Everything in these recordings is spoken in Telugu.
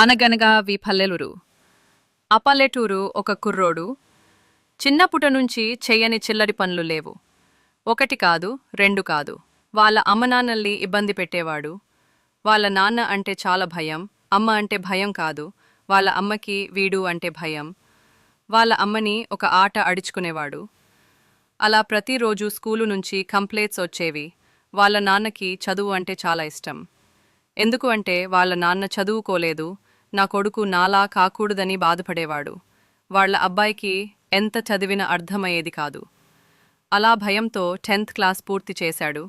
అనగనగా వి పల్లెలూరు ఆ ఒక కుర్రోడు. చిన్నపుట నుంచి చెయ్యని చిల్లరి పనులు లేవు. ఒకటి కాదు రెండు కాదు. వాళ్ళ అమ్మనాన్నల్ని ఇబ్బంది పెట్టేవాడు. వాళ్ళ నాన్న అంటే చాలా భయం అమ్మ అంటే భయం కాదు. వాళ్ళ అమ్మకి వీడు అంటే భయం. వాళ్ళ అమ్మని ఒక ఆట అడుచుకునేవాడు. అలా ప్రతిరోజు స్కూలు నుంచి కంప్లైంట్స్ వచ్చేవి. వాళ్ళ నాన్నకి చదువు అంటే చాలా ఇష్టం. ఎందుకు అంటే వాళ్ళ నాన్న చదువుకోలేదు నా కొడుకు నాలా కాకూడదని బాధపడేవాడు. వాళ్ళ అబ్బాయికి ఎంత చదివిన అర్థమయ్యేది కాదు. అలా భయంతో టెన్త్ క్లాస్ పూర్తి చేశాడు.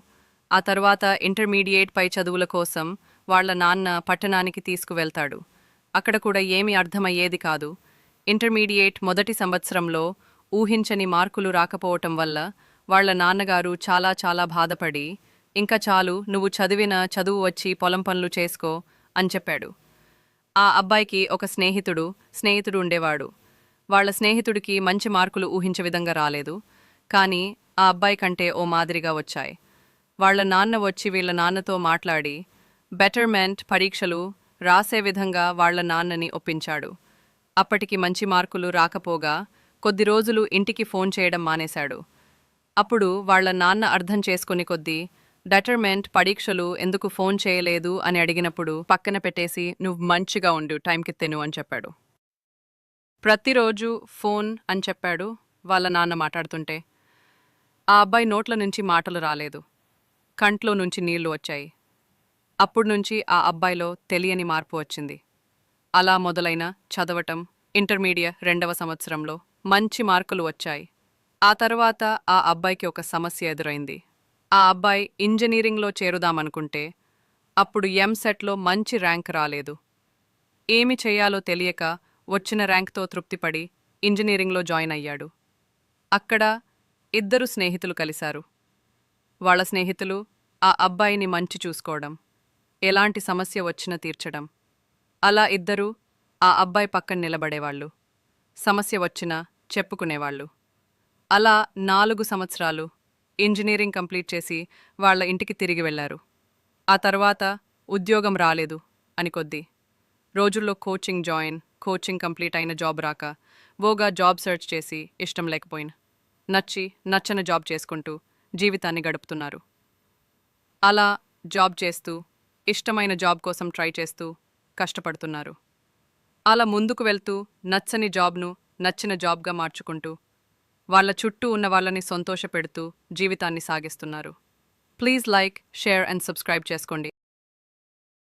ఆ తర్వాత ఇంటర్మీడియేట్ పై చదువుల కోసం వాళ్ళ నాన్న పట్టణానికి తీసుకువెళ్తాడు. అక్కడ కూడా ఏమీ అర్థమయ్యేది కాదు. ఇంటర్మీడియేట్ మొదటి సంవత్సరంలో ఊహించని మార్కులు రాకపోవటం వల్ల వాళ్ళ నాన్నగారు చాలా చాలా బాధపడి ఇంకా చాలు నువ్వు చదివిన చదువు వచ్చి పొలం పనులు చేసుకో అని చెప్పాడు. ఆ అబ్బాయికి ఒక స్నేహితుడు స్నేహితుడు ఉండేవాడు. వాళ్ళ స్నేహితుడికి మంచి మార్కులు ఊహించే విధంగా రాలేదు. కానీ ఆ అబ్బాయి కంటే ఓ మాదిరిగా వచ్చాయి. వాళ్ళ నాన్న వచ్చి వీళ్ళ నాన్నతో మాట్లాడి బెటర్మెంట్ పరీక్షలు రాసే విధంగా వాళ్ళ నాన్నని ఒప్పించాడు. అప్పటికి మంచి మార్కులు రాకపోగా కొద్ది రోజులు ఇంటికి ఫోన్ చేయడం మానేశాడు. అప్పుడు వాళ్ళ నాన్న అర్థం చేసుకుని కొద్దీ డెటర్మెంట్ పరీక్షలు ఎందుకు ఫోన్ చేయలేదు అని అడిగినప్పుడు పక్కన పెట్టేసి నువ్వు మంచిగా ఉండు టైంకి తిను అని చెప్పాడు. ప్రతిరోజు ఫోన్ అని చెప్పాడు వాళ్ళ నాన్న మాట్లాడుతుంటే. ఆ అబ్బాయి నోట్ల నుంచి మాటలు రాలేదు. కంట్లో నుంచి నీళ్ళు వచ్చాయి. అప్పుడు నుంచి ఆ అబ్బాయిలో తెలియని మార్పు వచ్చింది. అలా మొదలైన చదవటం ఇంటర్మీడియట్ రెండవ సంవత్సరంలో మంచి మార్కులు వచ్చాయి. ఆ తర్వాత ఆ అబ్బాయికి ఒక సమస్య ఎదురైంది. ఆ అబ్బాయి ఇంజనీరింగ్లో చేరుదామనుకుంటే అప్పుడు ఎంసెట్లో మంచి ర్యాంక్ రాలేదు. ఏమి చేయాలో తెలియక వచ్చిన ర్యాంక్తో తృప్తిపడి ఇంజనీరింగ్లో జాయిన్ అయ్యాడు. అక్కడ ఇద్దరు స్నేహితులు కలిశారు. వాళ్ళ స్నేహితులు ఆ అబ్బాయిని మంచి చూసుకోవడం ఎలాంటి సమస్య వచ్చినా తీర్చడం. అలా ఇద్దరూ ఆ అబ్బాయి పక్కన నిలబడేవాళ్ళు సమస్య వచ్చినా చెప్పుకునేవాళ్ళు. అలా నాలుగు సంవత్సరాలు ఇంజనీరింగ్ కంప్లీట్ చేసి వాళ్ళ ఇంటికి తిరిగి వెళ్ళారు ఆ తర్వాత ఉద్యోగం రాలేదు అని కొద్దీ. రోజుల్లో కోచింగ్ జాయిన్ కోచింగ్ కంప్లీట్ అయిన జాబ్ రాక ఓగా జాబ్ సెర్చ్ చేసి ఇష్టం లేకపోయిన. నచ్చి నచ్చని జాబ్ చేసుకుంటూ జీవితాన్ని గడుపుతున్నారు. అలా జాబ్ చేస్తూ ఇష్టమైన జాబ్ కోసం ట్రై చేస్తూ కష్టపడుతున్నారు. అలా ముందుకు వెళ్తూ నచ్చని జాబ్ను నచ్చిన జాబ్గా మార్చుకుంటూ వాళ్ళ చుట్టూ ఉన్న వాళ్ళని సంతోషపెడుతూ జీవితాన్ని సాగిస్తున్నారు. Please like share and subscribe చేసుకోండి.